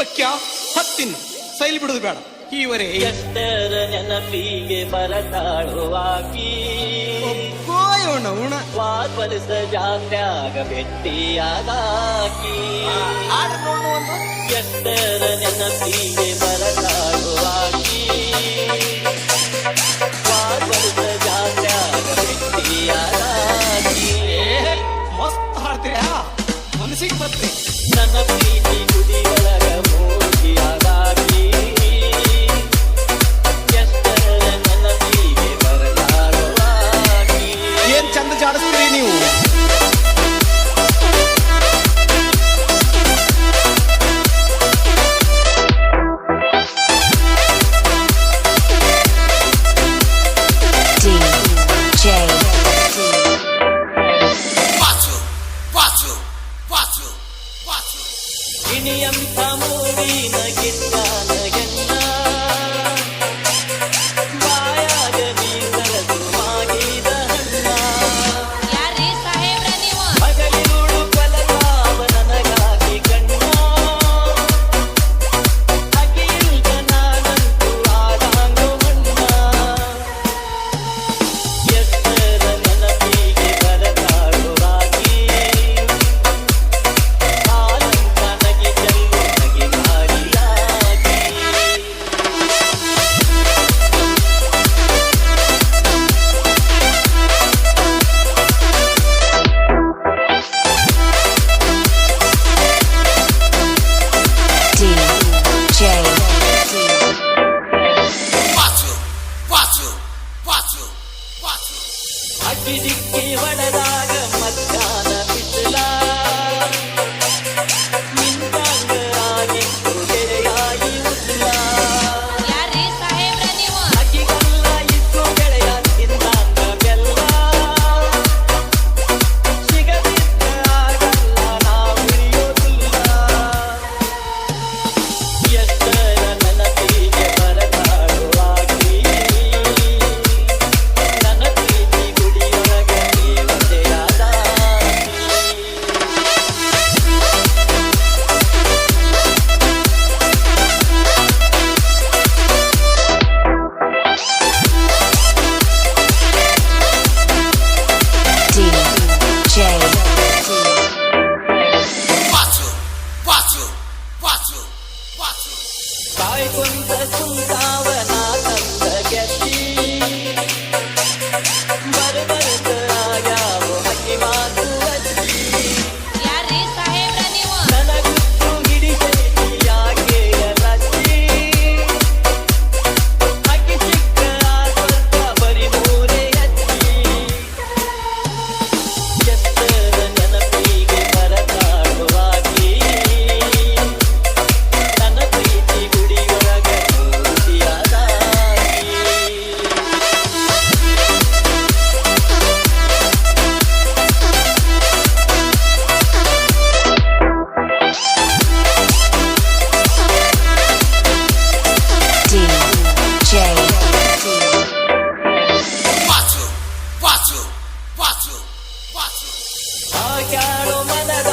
ಪಕ್ಯ ಹತ್ತಿನ ಸೈಲ್ ಬಿಡುದು ಬೇಡ. ಈವರೆ ಎಷ್ಟರ ನೆನಪಿಗೆ ಬರತಾಳುವಾಕಿ? ಒಬ್ಬೋಯೋಣ ಉಣ. ವಾಪಲಿಸ ಜಾತ್ಯಾಗ ಭೆಟ್ಟಿಯಾದಾಕಿ? ಎಷ್ಟರ ನೆನಪಿಗೆ ಬರತಾಳುವಾಕಿ? ವಾಪಲಿಸ ಜಾತ್ಯಾಗ ಭೆಟ್ಟಿಯಾದಾಕಿ? ಮಸ್ತ್ ಹಾಡ್ತೀರಾ ಮನಸ್ಸಿಗೆ ಬರ್ತೀನಿ. ನನ್ನ கேவலதாய் Aydın ve Fácil, fácil. Hoy quiero mandar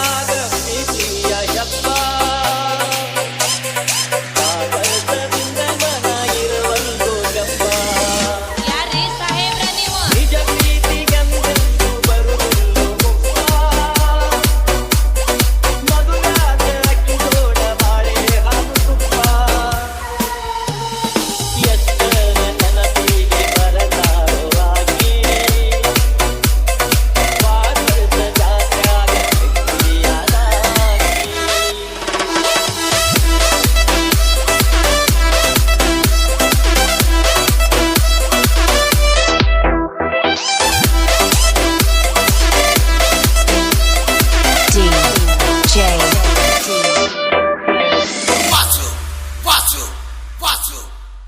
Watch you,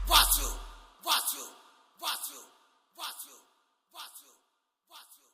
watch you, watch you, watch you, watch you, watch you.